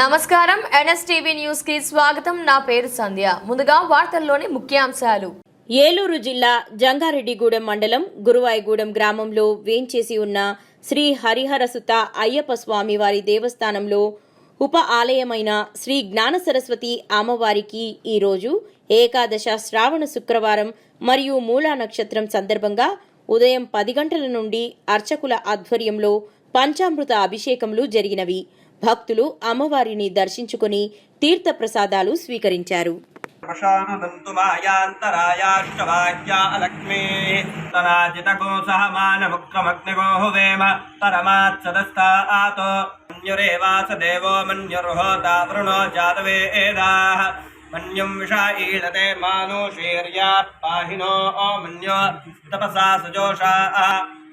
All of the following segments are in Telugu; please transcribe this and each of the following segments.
నమస్కారం. ఎన్ఎస్టీవీ న్యూస్కి స్వాగతం. నా పేరు సంధ్య. ముందుగా వార్తల్లోని ముఖ్యాంశాలు. ఏలూరు జిల్లా జంగారెడ్డిగూడెం మండలం గురువాయిగూడెం గ్రామంలో వేంచేసి ఉన్న శ్రీ హరిహరసుత అయ్యప్ప స్వామి వారి దేవస్థానంలో ఉప ఆలయమైన శ్రీ జ్ఞాన సరస్వతి అమ్మవారికి ఈరోజు ఏకాదశ శ్రావణ శుక్రవారం మరియు మూలా నక్షత్రం సందర్భంగా ఉదయం పది గంటల నుండి అర్చకుల ఆధ్వర్యంలో పంచామృత అభిషేకములు జరిగినవి. భక్తులు అమ్మవారిని దర్శించుకుని తీర్థప్రసాదాలు స్వీకరించారు. ప్రశానంతు మన్యో తపసా సజోషా.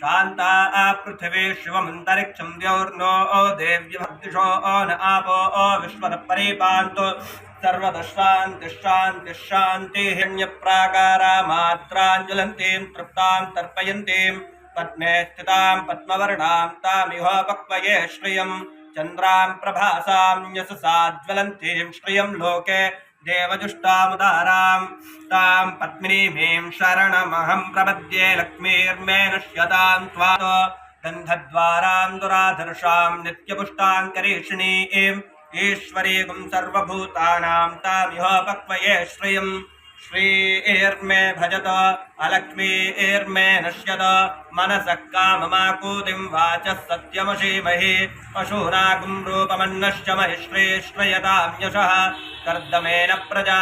शान्ता पृथिवी शिवमन्तरिक्षं द्यौर्नो देव्यभद्दिशो न आपो विश्वतः परिपान्तु सर्वदशान्तिशान्तिशान्तिः हिण्यप्राकारा मात्राञ्जलन्तीं तृप्तां तर्पयन्तीं पद्मे स्थितां पद्मवर्णां तामिह पक्वये श्रियं चन्द्रां प्रभासां यशसाज्वलन्तीं श्रियं लोके देवजुष्टामुदारां तां पद्मिनीमीं शरणमहं प्रपद्ये लक्ष्मीर्मे नश्यतां त्वा गन्धद्वारां दुराधर्षां नित्यपुष्टां करीषिणीम् ईश्वरीगुं श्रियम् श्रीर्मे भजत अलक्ष्मीर्मे नश्यत मनसः काममाकूतिं वाचः सत्यमशीमहि पशूनागुं रूपमन्नश्च महिश्रेश्रयतां यशः कर्दमेन प्रजा